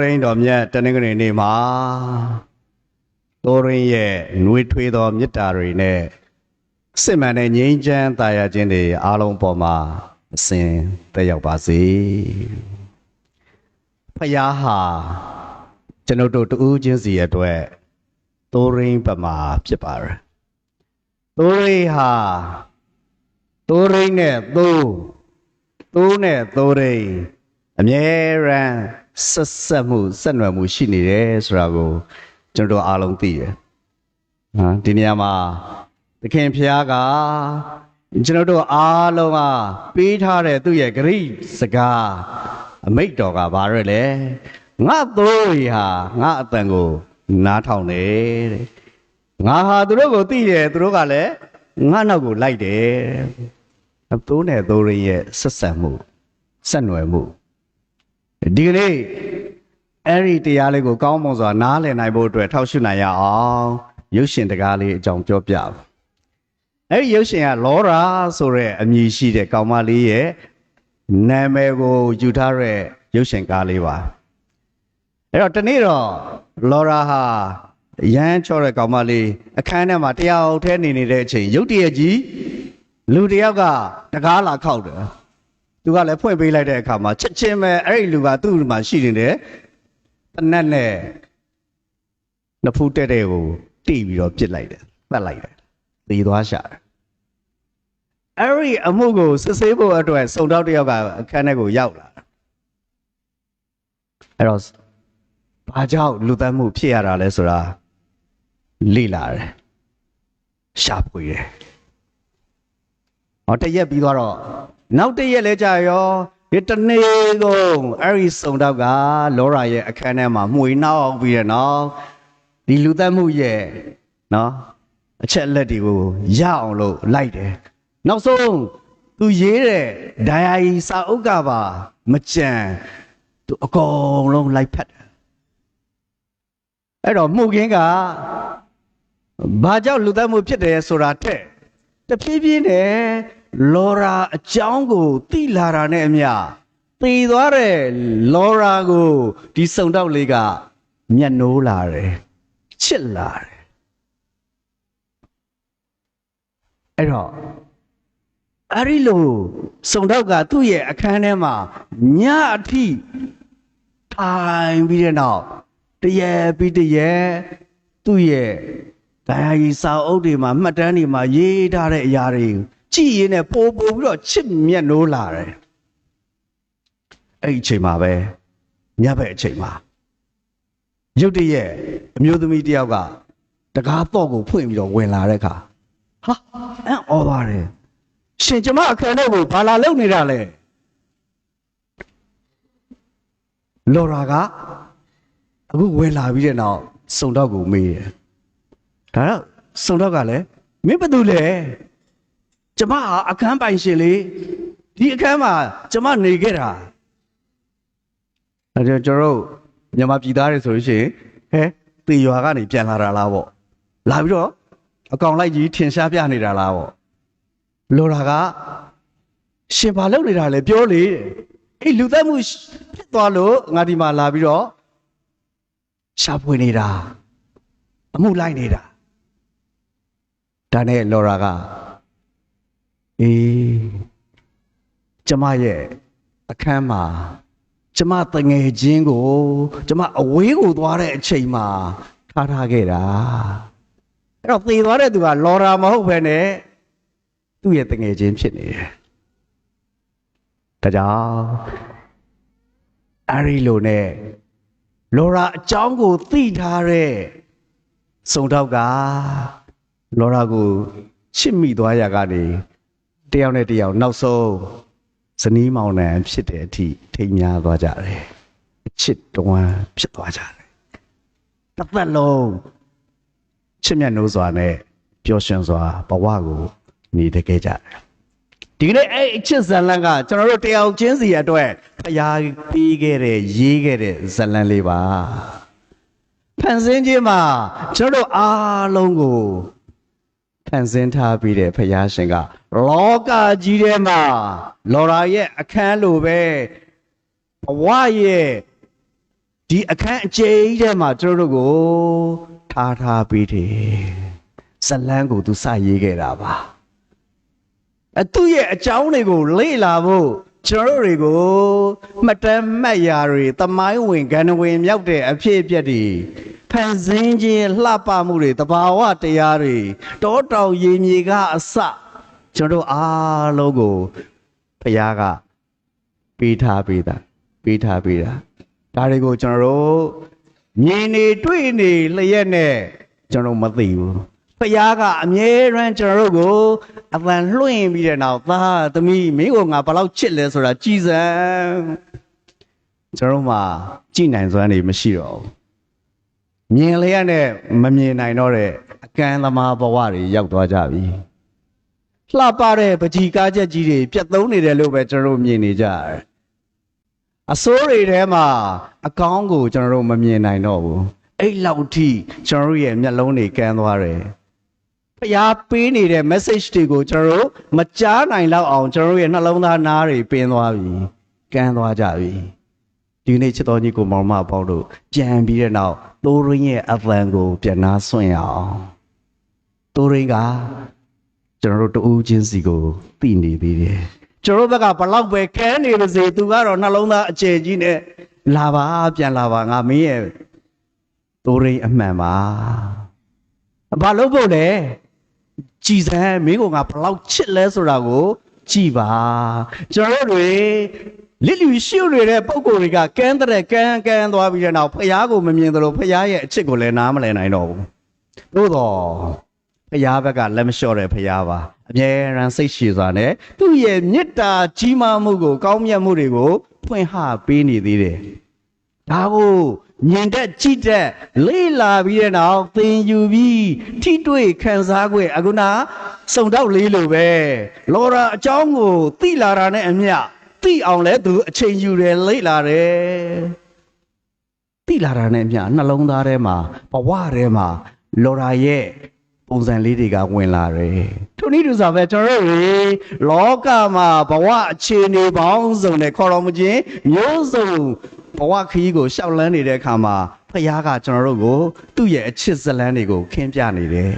ရင်းတော်မြတ်တနင်္ဂနွေနေ့မှာတော်ရင်းရဲ့နှွေးထွေးသောမေတ္တာတွေနဲ့စစ်မှန်တဲ့ငြိမ်းချမ်းသာယာခြင်းတွေအားလုံးပေါ်မှာအစဉ်တက်ရောက်ပါစေဖယားဟာကျွန်ုပ်တို့တူးချင်းစီအတွက်တော်ရင်းပမာဖြစ်ပါတယ်တော်ရင်းဟာတော်ရင်းနဲ့သိုးသိုးနဲ့တော်ရင်းအမြဲတမ်း ဆက်ဆက်မှုဆက်နွယ်မှုရှိနေတယ်ဆိုတာကိုကျွန်တော်တို့အားလုံးသိတယ်။ဟာဒီနေရာမှာသခင်ဖျားကကျွန်တော်တို့အားလုံးကပေးထားတဲ့သူ့ရဲ့ဂရိစကားအမိတ်တော်ကဘာရဲလဲငါသိုးရီဟာငါအတန်ကိုနားထောင်တယ်တဲ့ငါဟာသူတို့ကိုသိတယ်သူတို့ကလည်းငါနောက်ကိုလိုက်တယ်တဲ့သိုးနဲ့သိုးရင်းရဲ့ဆက်ဆက်မှုဆက်နွယ်မှု ဒီကနေ့အဲ့ဒီတရားလေးကိုကောင်းမွန်စွာနားလည်နိုင်ဖို့အတွက်ထောက်ရှုနိုင်ရအောင်ရုပ်ရှင်တကားလေးအကြောင်းပြောပြပါအဲ့ဒီရုပ်ရှင်ကလောရာဆိုတဲ့အမည်ရှိတဲ့ကောင်မလေးရဲ့နာမည်ကိုယူထားတဲ့ရုပ်ရှင်ကားလေးပါအဲ့တော့တနေ့တော့လောရာဟာရမ်းချောတဲ့ကောင်မလေးအခန်းထဲမှာတယောက်တည်းနေနေတဲ့အချိန်ရုတ်တရက်ကြီးလူတယောက်ကတကားလာခောက်တယ် သူကလည်းဖွင့်ပေးလိုက်တဲ့အခါမှာချက်ချင်းပဲအဲ့ဒီလူကသူ့မှာရှိနေတယ်တနက်နဲ့နဖူးတဲ့တဲ့ကိုတိပြီးတော့ပြစ်လိုက်တယ်ပတ်လိုက်တယ်သေသွားရှာတယ်အဲ့ဒီအမှုကိုစစ်ဆေးဖို့အတွက်စုံတော့တယောက်ကအခန်းထဲကိုရောက်လာတယ်အဲ့တော့ဘာကြောင့်လူသတ်မှုဖြစ်ရတာလဲဆိုတာလေ့လာတယ်ရှာဖွေတယ် ဟောတရက်ပြီးသွားတော့နောက်တရက်လဲကြာရောဒီတနေ့ကုန်အဲ့ဒီစုံတော့ကလောရာရဲ့အခန်းထဲမှာမှွေနောက်ပြီးတဲ့နောက်ဒီလူသတ်မှုရဲ့နော်အချက်အလက်တွေကိုရအောင်လို့လိုက်တယ်နောက်ဆုံးသူရေးတဲ့ဒိုင်ယာရီစာအုပ်ကပါမကြံသူအကုန်လုံးလိုက်ဖက်တယ်အဲ့တော့မှုခင်းကဘာကြောင့်လူသတ်မှုဖြစ်တယ်ဆိုတာတဲ့ တဖြည်းဖြည်းနဲ့လောရာအကြောင်းကိုသိလာတာနဲ့အမျှသိသွားတဲ့လောရာကိုဒီစုံတော့လေးကမျက်နှိုးလာတယ်ချစ်လာတယ်အဲ့တော့အဲ့ဒီလိုစုံတော့ကသူ့ရဲ့အခန်းထဲမှာညအထိထိုင်ပြီးတဲ့နောက်တရေပြီးတရေသူ့ရဲ့ တရားကြီးစာအုပ်တွေမှာမှတ်တမ်းတွေမှာရေးထားတဲ့အရာတွေကြည်ရင်နဲ့ပို့ပို့ပြီးတော့ချစ်မြတ်နိုးလာတယ်အဲ့ဒီအချိန်မှာပဲညဘက်အချိန်မှာရုတ်တရက်အမျိုးသမီးတယောက်ကတကားတော့ကိုဖွင့်ပြီးတော့ဝင်လာတဲ့အခါဟာအံ့ဩပါတယ်ရှင်ကျမအခန်းထဲကိုဘာလာလုပ်နေတာလဲလော်ရာကအခုဝင်လာပြီးတဲ့နောက်စုံတော့ကိုမေးတယ် ဒါတော့စုံတော့ကလည်းမင်းဘာလုပ်လဲကျမဟာအခန်းပိုင်ရှင်လေဒီအခန်းမှာကျမနေခဲ့တာအဲကျွန်တော်တို့မြန်မာပြည်သားတွေဆိုလို့ရှိရင်ဟဲတေရွာကနေပြန်လာတာလားပေါ့လာပြီးတော့အကောင်လိုက်ကြီးထင်ရှားပြနေတာလားပေါ့လော်တာကရှင်ဘာလုပ်နေတာလဲပြောလေအေးလူသက်မှုဖြစ်သွားလို့ငါဒီမှာလာပြီးတော့ရှာဖွေနေတာအမှုလိုက်နေတာ ဒါနဲ့လော်ရာကအေးကျမရဲ့အခန်းမှာကျမတငယ်ချင်းကို ကျမအဝေးကိုသွားတဲ့အချိန်မှာထားထားခဲ့တာအဲ့တော့သေသွားတဲ့သူကလော်ရာမဟုတ်ဘဲနဲ့သူ့ရဲ့တငယ်ချင်းဖြစ်နေတယ်ဒါကြောင့်အဲ့ဒီလိုနဲ့လော်ရာအကြောင်းကိုသိထားတဲ့စုံတော့က လော်ရာကိုချစ်မိသွားရကနေတယောက်နဲ့တယောက်နောက်ဆုံးဇနီးမောင်နှံဖြစ်တဲ့အထိထိမ်းများသွားကြတယ်အချစ်တွန်းဖြစ်သွားကြတယ်တစ်သက်လုံးချစ်မြတ်နိုးစွာနဲ့ပျော်ရွှင်စွာဘဝကိုနေတခဲ့ကြတယ်ဒီကနေ့အဲ့အချစ်ဇလန်ကကျွန်တော်တို့တယောက်ချင်းစီအတွက်ဖျားပြီးခဲ့တဲ့ရေးခဲ့တဲ့ဇလန်လေးပါဖန်ဆင်းခြင်းမှာကျွန်တော်တို့အားလုံးကိုဖ န်ဆင်းထားပြီးတဲ့ဖယားရှင်ကလောကကြီးထဲမှာလော်ရာရဲ့အခန်းလိုပဲဘဝရဲ့ဒီအခန်းအကျယ်ကြီးထဲမှာကျွန်တော်တို့ကိုထားထားပေးတယ်ဇလန်းကိုသူစရေးခဲ့တာပါအသူ့ရဲ့အကြောင်းတွေကိုလေ့လာဖို့ ကျွန်တော်တို့တွေကိုမှတ်တမ်းမှတ်ရာတွေတမိုင်းဝင်ဂန္ဓဝင်မြောက်တဲ့အဖြစ်အပျက်တွေဖန်ဆင်းခြင်းလှပမှုတွေတဘာဝတရားတွေတောတောင်ရေမြေကအစကျွန်တော်တို့အားလုံးကိုဘုရားကပေးထားပေးတာပေးထားပေးတာဒါတွေကိုကျွန်တော်တို့မြင်နေတွေ့နေလျက်နဲ့ကျွန်တော်မသိဘူး ဖခင်ကအမြဲတမ်းကျွန်တော်တို့ကိုအပန်လွှင့်ပြီးတဲ့နောက်သားသမီးမင်းကငါဘလောက်ချစ်လဲဆိုတာကြည်စံကျွန်တော်တို့မှာကြည်နိုင်စွမ်းနေမရှိတော့ဘူးမြင်လျက်နဲ့မမြင်နိုင်တော့တဲ့အကန့်သမားဘဝတွေရောက်သွားကြပြီလှပတဲ့ပကြီကားချက်ကြီးတွေပြတ်သုံးနေတယ်လို့ပဲကျွန်တော်တို့မြင်နေကြရတယ်အစိုးတွေထဲမှာအကောင်းကိုကျွန်တော်တို့မမြင်နိုင်တော့ဘူးအဲ့လောက်ထိကျွန်တော်တို့ရဲ့မျက်လုံးတွေကန်းသွားတယ် ဖျားပေးနေတဲ့ message တွေကိုကျွန်တော်တို့မကြားနိုင်တော့အောင်ကျွန်တော်တို့ရဲ့နှလုံးသားနားတွေပင်းသွားပြီကန်းသွားကြပြီဒီနေ့ချစ်တော်ကြီးကိုမောင်မပေါက်တို့ကြံပြီးတဲ့နောက်တိုးရင်းရဲ့အသံကိုပြန်နာဆွင့်အောင်တိုးရင်းကကျွန်တော်တို့တူးချင်းစီကိုသိနေသေးတယ်ကျွန်တော်တို့ဘက်ကဘလောက်ပဲကန်းနေပါစေသူကတော့နှလုံးသားအကျယ်ကြီးနဲ့လာပါပြန်လာပါငါမင်းရဲ့တိုးရင်းအမှန်ပါဘာလို့ဖို့လဲ ကြည်စမ်းမင်းကငါဘလောက်ချစ်လဲဆိုတာကိုကြည်ပါကျွန်တော်တို့တွေလစ်လူရှုပ်နေတဲ့ပုံကိုယ်တွေကကန်းတဲ့ကန်းကန်းသွားပြီးတဲ့နောက်ဖះကိုမမြင်သလိုဖះရဲ့အချစ်ကိုလည်းနားမလည်နိုင်တော့ဘူးသို့တော့ဖះဘက်ကလက်မလျှော့တဲ့ဖះပါအမြဲတမ်းစိတ်ရှည်စွာနဲ့သူ့ရဲ့မေတ္တာကြီးမားမှုကိုကောင်းမြတ်မှုတွေကိုဖွင့်ဟပေးနေသေးတယ်ဒါကို မြင်တတ်ကြည့်တတ်လေးလာပြီးတဲ့နောက်သင်ယူပြီးထိတွေ့ခံစား권အခုနစုံတော့လေးလိုပဲလော်ရာအကြောင်းကိုသိလာတာနဲ့အမျှသိအောင်လဲသူအချိန်ယူတယ်လေးလာတယ်သိလာတာနဲ့အမျှနှလုံးသားထဲမှာဘဝထဲမှာလော်ရာရဲ့ပုံစံလေးတွေကဝင်လာတယ်ထိုနည်းတူစွာပဲကျွန်တော်တို့လောကမှာဘဝအခြေအနေပေါင်းစုံနဲ့ခေါ်တော်မူခြင်းမျိုးစုံ ဘဝခရီးကိုရှောက်လန်းနေတဲ့အခါမှာဖခင်ကကျွန်တော်တို့ကို သူ့ရဲ့အချစ်ဇလန်းတွေကိုခင်းပြနေတယ်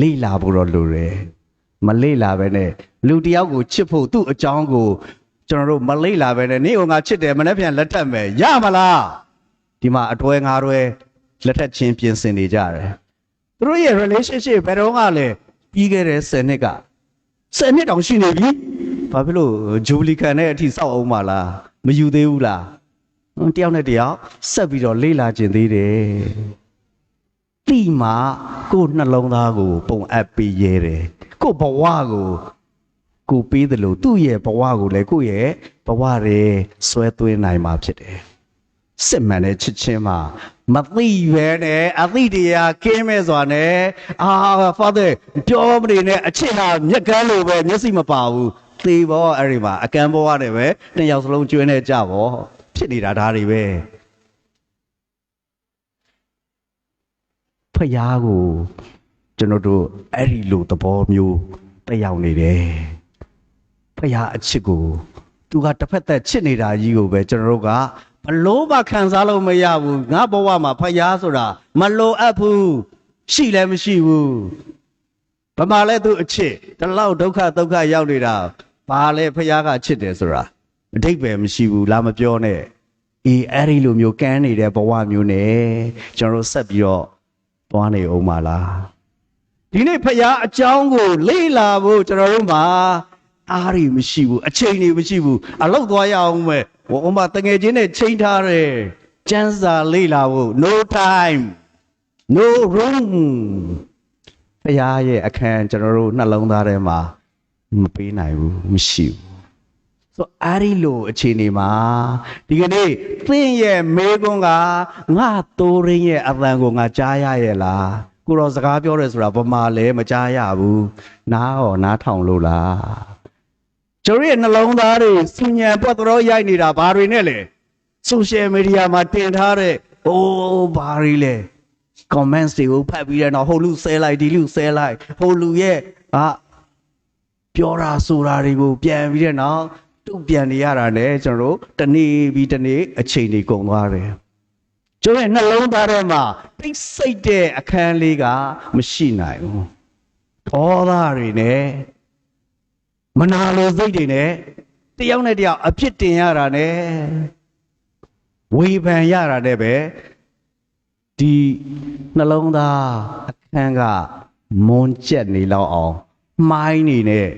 လိလာဖို့တော့လိုတယ်မလိလာပဲနဲ့လူတယောက်ကိုချစ်ဖို့သူ့အကြောင်းကိုကျွန်တော်တို့မလိလာပဲနဲ့နေကငါချစ်တယ်မနေ့ပြန်လက်ထပ်မယ်ရမလားဒီမှာအတွဲငါတွဲလက်ထပ်ချင်းပြင်ဆင်နေကြတယ်သူတို့ရဲ့ relationship ဘယ်တော့မှလည်းပြီးခဲ့တဲ့10နှစ်က10နှစ်တောင်ရှိနေပြီဘာဖြစ်လို့ဂျူလီကန်နဲ့အထိစောက်အောင်မလား မယူသေးဘူးလားတယောက်နဲ့တယောက်ဆက်ပြီးတော့လေးလာကျင်သေးတယ်တိမှကိုယ်နှလုံးသားကို ပုံအပ်ပေးရဲတယ်ကိုယ်ဘဝကိုကိုပေးတယ်လို့သူ့ရဲ့ဘဝကိုလည်းကိုယ့်ရဲ့ဘဝတွေဆွဲသွင်းနိုင်မှာဖြစ်တယ်စစ်မှန်တဲ့ချစ်ချင်းမှာမသိပဲနဲ့အသိတရားကင်းမဲ့စွာနဲ့အာ father ပြောမနေနဲ့အချစ်ဟာမျက်ကန်းလိုပဲမျက်စိမပါဘူး သေဘောအဲ့ဒီမှာအကန်းဘောရတယ်ပဲနှစ်ယောက်စလုံးကျွေးနေကြဘောဖြစ်နေတာဒါတွေပဲဖယားကိုကျွန်တော်တို့အဲ့ဒီလိုသဘောမျိုးတက်ရောက်နေတယ်ဖယားအချစ်ကိုသူကတစ်ဖက်သက်ချစ်နေတာကြီးကိုပဲကျွန်တော်တို့ကဘလို့မှခံစားလို့မရဘူးငါဘဝမှာဖယားဆိုတာမလိုအပ်ဘူးရှိလည်းမရှိဘူးဗမာလဲသူအချစ်ဒီလောက်ဒုက္ခဒုက္ခရောက်နေတာ ဘာလဲဖယားကချစ်တယ်ဆိုတာအတိတ်ပဲမရှိဘူးလာမပြောနဲ့အေးအဲ့ဒီလိုမျိုးကန်းနေတဲ့ဘဝမျိုးနဲ့ကျွန်တော်တို့ဆက်ပြီးတော့သွားနေအောင်ပါလားဒီနေ့ဖယားအကြောင်းကိုလေ့လာဖို့ကျွန်တော်တို့မှာအားရမရှိဘူးအချိန်တွေမရှိဘူးအလောက်သွားရအောင်ပဲဟိုဥမာတငယ်ချင်းနဲ့ချိန်ထားတယ်ကျန်းစာလေ့လာဖို့ no time no room ဖယားရဲ့အခန်းကျွန်တော်တို့နှလုံးသားထဲမှာ မပေးနိုင်ဘူးမရှိဘူးဆိုအားရီလိုအခြေအနေမှာဒီကနေ့သင်ရဲ့မေကွန်းကငါတိုးရင်းရဲ့အသံကိုငါကြားရရဲ့လားကိုတော်စကားပြောတယ်ဆိုတာဘာမှလည်းမကြားရဘူးနားဟောနားထောင်လို့လားကျွန်တော်ရဲ့နှလုံးသားတွေစဉ္ညာပွက်တော်ရိုက်နေတာဘာတွေနဲ့လဲဆိုရှယ်မီဒီယာမှာတင်ထားတဲ့အိုးဘာတွေလဲ comments တွေကိုဖတ်ပြီးတော့ဟိုလူဆဲလိုက်ဒီလူဆဲလိုက်ဟိုလူရဲ့အာ ပြောတာဆိုတာတွေကိုပြန်ပြီးတဲ့နောက်တုံ့ပြန်နေရတာနဲ့ကျွန်တော်တို့တနေ့ပြီးတနေ့အချိန်တွေကုန်သွားတယ်ကျွန်တော်ရဲ့နှလုံးသားထဲမှာတိတ်ဆိတ်တဲ့အခန်းလေးကမရှိနိုင်ဘူးဒေါသတွေနဲ့မနာလိုစိတ်တွေနဲ့တယောက်နဲ့တယောက်အဖြစ်တင်ရတာနဲ့ဝေဖန်ရတာနဲ့ပဲဒီနှလုံးသားအခန်းကမွန်ကျက်နေလောက်အောင် မိုင်းနေနဲ့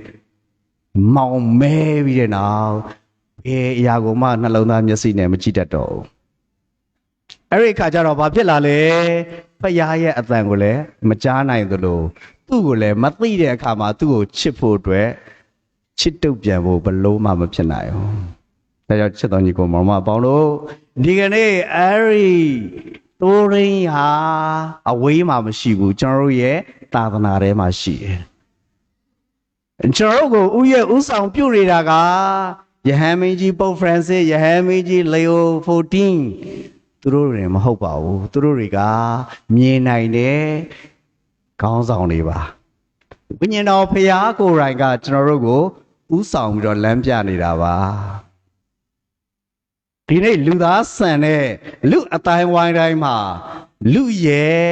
မောင်မဲပြီးတဲ့နောက်ဘယ်အရာကိုမှနှလုံးသားမျက်စိနဲ့မကြည့်တတ်တော့ဘူးအဲ့ဒီခါကျတော့ဘာဖြစ်လာလဲဖယားရဲ့အတန်ကိုလည်းမကြားနိုင်သလိုသူ့ကိုလည်းမသိတဲ့အခါမှာသူ့ကိုချစ်ဖို့အတွက်ချစ်တုပ်ပြန်ဖို့ဘလို့မှမဖြစ်နိုင်ဘူးဒါကြောင့်ချစ်တော်ညီကိုမောင်မပေါင်းတို့ဒီကနေ့အဲ့ဒီတိုးရင်းဟာအဝေးမှာမရှိဘူးကျွန်တော်တို့ရဲ့သာသနာထဲမှာရှိတယ် ကျွန်တော်တို့ကိုဥရဲ့ဥဆောင်ပြုနေတာကယဟန်မင်းကြီးပုပ်ဖရန်စစ်ယဟန်မင်းကြီးလေယို14သူတို့တွေမဟုတ်ပါဘူးသူတို့တွေကမြင်နိုင်တဲ့ခေါင်းဆောင်တွေပါဝိညာဉ်တော်ဖရာကိုယ်တိုင်ကကျွန်တော်တို့ကိုဥဆောင်ပြီးတော့လမ်းပြနေတာပါဒီနေ့လူသားဆန်တဲ့လူအတိုင်းဝိုင်းတိုင်းမှာလူရဲ့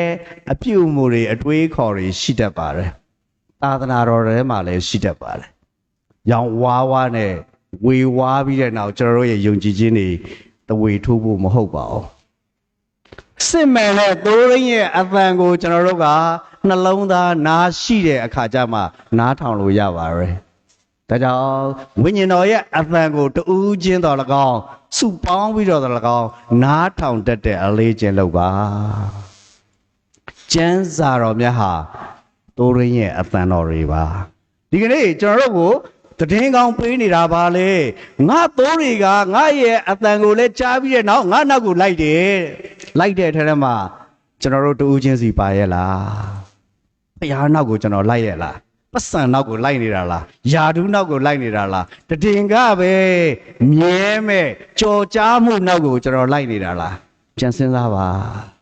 အပြုအမူတွေအတွေးခေါ်တွေရှိတတ်ပါတယ် သာသနာတော်ထဲမှာလည်းရှိတတ်ပါတယ်ရောင်ဝါးဝါးနဲ့ဝေဝါးပြီးတဲ့နောက်ကျွန်တော်တို့ရဲ့ယုံကြည်ခြင်းတွေတဝေထိုးဖို့မဟုတ်ပါဘူးစစ်မှန်တဲ့သိုးရင်းရဲ့အသံကိုကျွန်တော်တို့ကနှလုံးသားနားရှိတဲ့အခါကျမှနားထောင်လို့ရပါတယ်ဒါကြောင့်ဝိညာဉ်တော်ရဲ့အသံကိုတူးချင်းတော်၎င်းစုပေါင်းပြီးတော့တော်၎င်းနားထောင်တတ်တဲ့အလေးချင်းလုပ်ပါကျမ်းစာတော်မြတ်ဟာ တိုးရင်းရဲ့အသံတော်တွေပါဒီကနေ့ကျွန်တော်တို့ကိုတည်င်းကောင်းပေးနေတာပါလေငါသိုးတွေကငါရဲ့အတန်ကိုလည်းကြားပြီးတဲ့နောက်ငါနောက်ကိုလိုက်တယ်လိုက်တဲ့ထဲထဲမှာကျွန်တော်တို့တူးချင်းစီပါရဲ့လားဖျားနောက်ကိုကျွန်တော်လိုက်ရဲ့လားပတ်စံနောက်ကိုလိုက်နေတာလားယာဒူးနောက်ကိုလိုက်နေတာလားတည်င်းကပဲမြဲမဲ့ကြော်ကြားမှုနောက်ကိုကျွန်တော်လိုက်နေတာလားပြန်စဉ်းစားပါ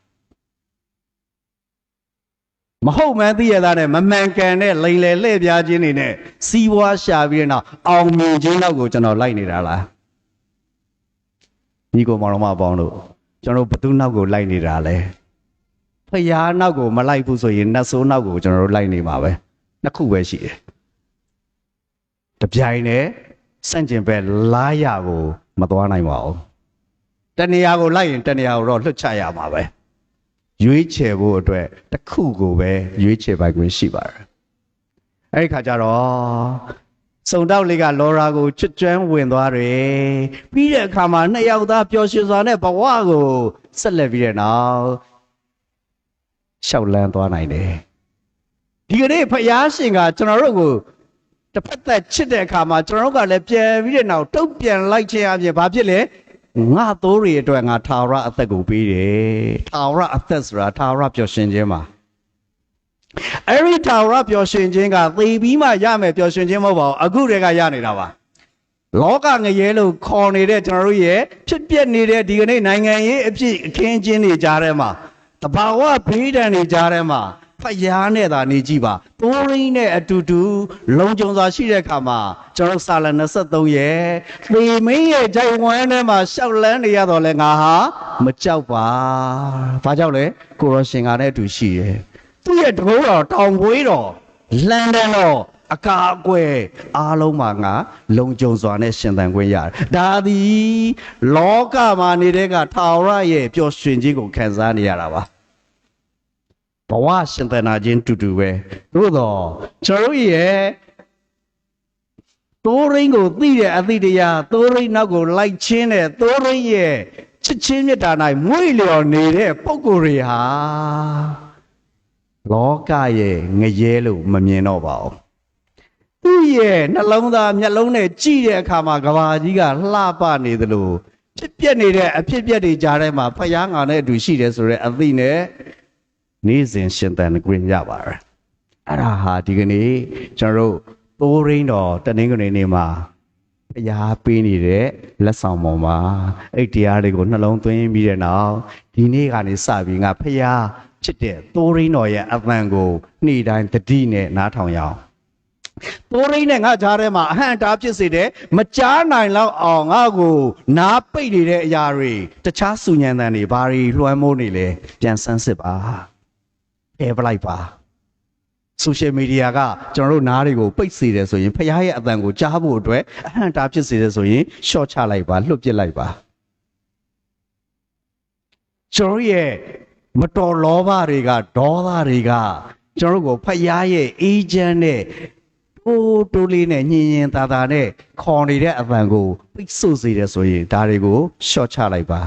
မဟုတ်မှန်းသိရတာနဲ့မမှန်ကန်တဲ့လိန်လေလှည့်ပြားခြင်းတွေနဲ့စီးပွားရှာပြီးတဲ့နောက်အောင်မြင်ခြင်းနောက်ကိုကျွန်တော်လိုက်နေတာလားညီကိုမောင်တော်မပေါင်းတို့ကျွန်တော်ဘသူနောက်ကိုလိုက်နေတာလဲဖျားနောက်ကိုမလိုက်ဘူးဆိုရင်နတ်ဆိုးနောက်ကိုကျွန်တော်တို့လိုက်နေမှာပဲနှစ်ခုပဲရှိတယ်တပြိုင်နဲ့စန့်ကျင်ဘက်လားရကိုမသွားနိုင်ပါဘူးတဏှာကိုလိုက်ရင်တဏှာကိုတော့လွတ်ချရမှာပဲ ရွေးချယ်ဖို့အတွက်တစ်ခုကိုပဲရွေးချယ်ပိုင်ခွင့်ရှိပါတယ်။အဲဒီခါကျတော့စုံတောက်လေးကလောရာကိုချွတ်ကျွမ်းဝင်သွားတယ်။ပြီးတဲ့အခါမှာနှစ်ယောက်သားပျော်ရွှင်စွာနဲ့ဘဝကိုဆက်လက်ပြီးတဲ့နောက်ရှောက်လန်းသွားနိုင်တယ်။ဒီကနေ့ဖယားရှင်ကကျွန်တော်တို့ကိုတစ်ဖက်သက်ချစ်တဲ့အခါမှာကျွန်တော်တို့ကလည်းပြန်ပြီးတဲ့နောက်တုတ်ပြန်လိုက်ခြင်းအပြင်ဘာဖြစ်လဲ ငါသိုးတွေအတွက်ငါထာဝရအသက်ကိုပေးတယ်ထာဝရအသက်ဆိုတာထာဝရပျော်ရွှင်ခြင်းပါအဲ့ဒီထာဝရပျော်ရွှင်ခြင်းကသေပြီးမှရမယ်ပျော်ရွှင်ခြင်းမဟုတ်ပါဘူးအခုတည်းကရနေတာပါလောကငရဲလို့ခေါ်နေတဲ့ကျွန်တော်တို့ရဲ့ဖြစ်ပျက်နေတဲ့ဒီကနေ့နိုင်ငံရေးအဖြစ်အခင်းချင်းတွေကြားထဲမှာတဘာဝဘေးဒဏ်တွေကြားထဲမှာ ဖယားနဲ့သာနေကြည့်ပါတိုးရင်းနဲ့အတူတူလုံခြုံစွာရှိတဲ့အခါမှာကျွန်တော်စာလ23ရဲ့သေမင်းရဲ့ဂျိုင်ဝမ်းထဲမှာရှောက်လန်းနေရတော့လဲငါဟာမကြောက်ပါဘာကြောက်လဲကိုရောရှင်ကနဲ့အတူရှိရဲ့သူ့ရဲ့တကိုးတော်တောင်ပွေးတော်လန်ဒန်တော်အကာအကွယ်အားလုံးမှာငါလုံခြုံစွာနဲ့ရှင်သန်ခွင့်ရတယ်။ဒါသည်လောကမှာနေတဲ့ကထာဝရရဲ့ပျော်ရွှင်ခြင်းကိုခံစားနေရတာပါ။ ဘဝရှင်သန်နာခြင်းတူတူပဲ။သို့တော့ကျွန်တော်တို့ရဲ့သိုးရင်းကိုသိတဲ့အသည့်တရားသိုးရင်းနောက်ကိုလိုက်ချင်းတဲ့သိုးရင်းရဲ့ချစ်ချင်းမြတ်တာ၌မွေ့လျော်နေတဲ့ပုံကိုယ်တွေဟာလောကရဲ့ငရဲလို့မမြင်တော့ပါဘူးသူ့ရဲ့နှလုံးသားမျက်လုံးနဲ့ကြည့်တဲ့အခါမှာကဘာကြီးကလှပနေသလိုဖြစ်ပျက်နေတဲ့အဖြစ်ပျက်တွေကြားထဲမှာဖယားငါနဲ့အတူရှိတယ်ဆိုတဲ့အသည့်နဲ့ နေ့စဉ်ရှင်သန်ခွင့်ရပါတယ်အဲ့ဒါဟာဒီကနေ့ကျွန်တော်တို့သိုးရင်းတော်တနင်္ဂနွေနေ့မှာတရားပေးနေတဲ့လက်ဆောင်ပေါ်မှာအဲ့တရားတွေကိုနှလုံးသွင်းပြီးတဲ့နောက်ဒီနေ့ကနေစပြီးငါဖျားချစ်တဲ့သိုးရင်းတော်ရဲ့အပံကိုနေ့တိုင်းတတိနဲ့နားထောင်ရအောင်တိုးရင်းနဲ့ငါကြားထဲမှာအဟံတားဖြစ်စေတယ်မကြားနိုင်တော့အောင်ငါ့ကိုနားပိတ်နေတဲ့အရာတွေတခြားစုညံတန်တွေဘာတွေလွှမ်းမိုးနေလဲပြန်ဆန်းစစ်ပါ ဖယ်ပလိုက်ပါဆိုရှယ်မီဒီယာကကျွန်တော်တို့နားတွေကိုပိတ်စေတယ်ဆိုရင်ဖခင်ရဲ့အတန်ကိုကြားဖို့အတွက်အဟံတားဖြစ်စေတယ်ဆိုရင်ရှော့ချလိုက်ပါလွတ်ပစ်လိုက်ပါကျွန်တော်ရဲ့မတော်လောဘတွေကဒေါသတွေကကျွန်တော်တို့ကိုဖခင်ရဲ့အေဂျင့်နဲ့တိုးတိုးလေးနဲ့ညင်ညင်သာသာနဲ့ခေါ်နေတဲ့အတန်ကိုပိတ်ဆို့စေတယ်ဆိုရင်ဒါတွေကိုရှော့ချလိုက်ပါ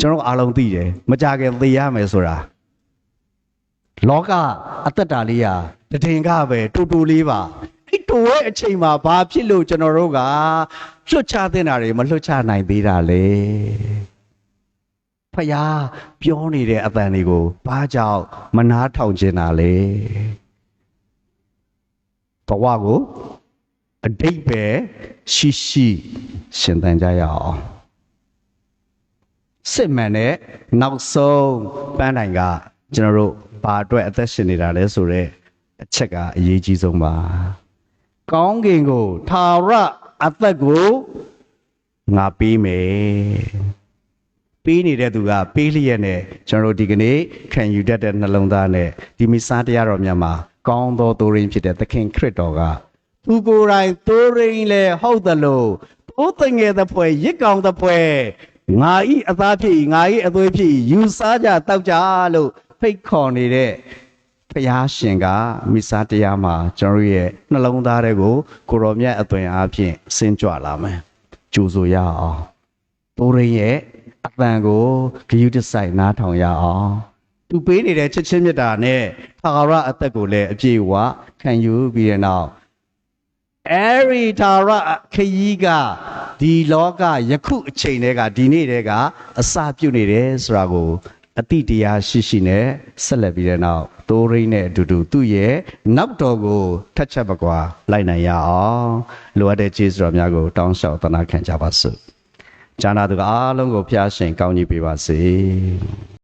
ကျွန်တော်အားလုံးသိတယ်မကြခင်သိရမယ်ဆိုတာလောကအသက်တာလေးဟာတည်ငါပဲတူတူလေးပါအဲ့တူရဲ့အချိန်မှာဘာဖြစ်လို့ကျွန်တော်တို့ကလွတ်ချတဲ့နာတွေမလွတ်ချနိုင်သေးတာလေဖယားပြောနေတဲ့အတန်တွေကိုဘာကြောင့်မနားထောင်ကျင်တာလဲဘဝကိုအတိတ်ပဲရှိရှိရှင်သန်ကြရအောင် စစ်မှန်တဲ့နောက်ဆုံးပန်းတိုင်ကကျွန်တော်တို့ဘာအတွက်အသက်ရှင်နေတာလဲဆိုတော့အချက်ကအရေးကြီးဆုံးပါကောင်းကင်ကိုထာဝရအသက်ကိုငါပေးမယ်ပေးနေတဲ့သူကပေးလျက်နဲ့ကျွန်တော်တို့ဒီကနေ့ခံယူတတ်တဲ့နှလုံးသားနဲ့ဒီမိစားတရားတော်များမှာကောင်းသောသိုးရင်းဖြစ်တဲ့သခင်ခရစ်တော်ကသူကိုယ်တိုင်သိုးရင်းလဲဟုတ်တယ်လို့သိုးတငယ်တဲ့ဖွဲရစ်ကောင်တဲ့ဖွဲ ငါဤအသားဖြစ်ငါဤအသွေးဖြစ်ယူစားကြတောက်ကြလို့ဖိတ်ခေါ်နေတဲ့ဖျားရှင်ကမိစားတရားမှာကျွန်တော်ရဲ့နှလုံးသားတွေကိုကိုရောမြတ်အသွင်အားဖြင့်ဆင်းကြွလာမယ်ကြိုဆိုရအောင်သိုးရင်းရဲ့အတန်ကိုဂယုတစိုက်နားထောင်ရအောင်သူပေးနေတဲ့ချစ်ချင်းမြတ်တာနဲ့ထာဝရအသက်ကိုလည်းအပြည့်အဝခံယူပြီးတဲ့နောက် အဲ့ဒီထာဝရခရီးကဒီလောကယခုအချိန်တည်းကဒီနေ့တည်းကအစပြုတ်နေတယ်ဆိုတာကိုအတိတရားရှိရှိနဲ့ဆက်လက်ပြီးတဲ့နောက်သိုးရင်းနဲ့အတူတူသူ့ရဲ့နောက်တော်ကိုထက်ချက်မကွာလိုက်နိုင်ရအောင်လိုအပ်တဲ့ကျေးဇူးတော်များကိုတောင်းလျှောက်သနာခံကြပါစို့။ဂျာနာသူကအားလုံးကိုဖျားရှင်ကောင်းကြီးပေးပါစေ။